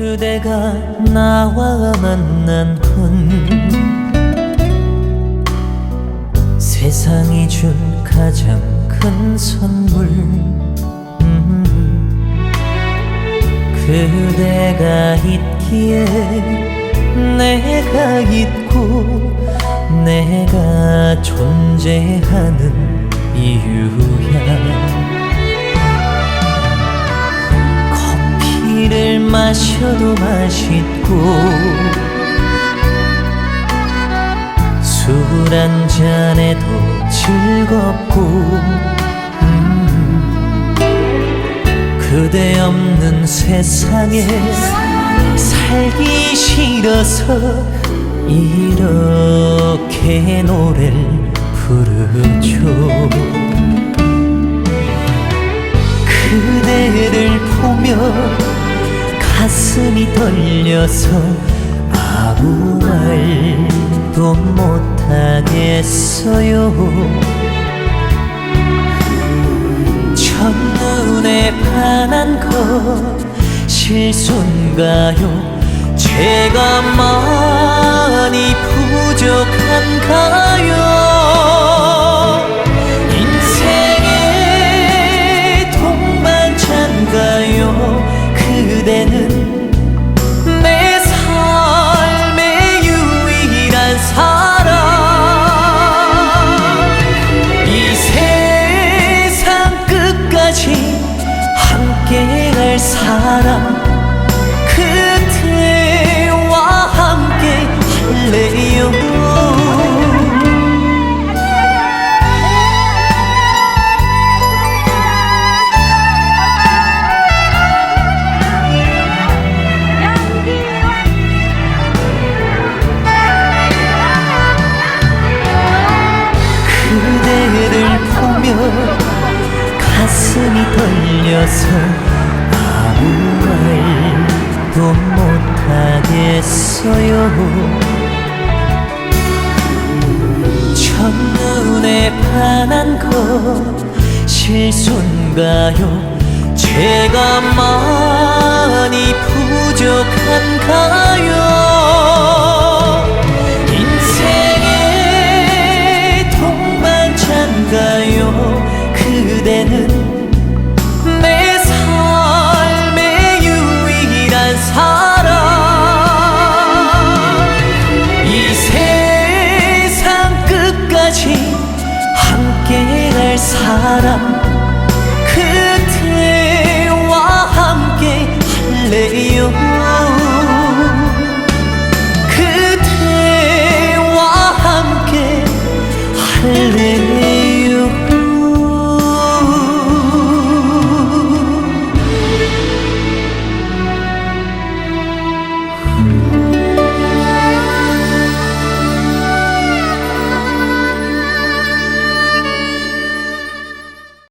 그대가 나와 만난 건 세상이 준 가장 큰 선물. 음, 그대가 있기에 내가 있고 내가 존재하는 이유야 마셔도 맛있고 술 한 잔에도 즐겁고 음, 그대 없는 세상에 살기 싫어서 이렇게 노래를 부르죠. 그대를 보며 가슴이 떨려서 아무 말도 못하겠어요. 첫눈에 반한 거 실수인가요. 제가 많이 부족한가 사람 그대와 함께 할래요. 그대를 보며 가슴이 떨려서 말도 못하겠어요. 첫눈에 반한 거 실수인가요? 제가 많이 부족한가요 사람 그대와 함께 할래요? 그대와 함께 할래요?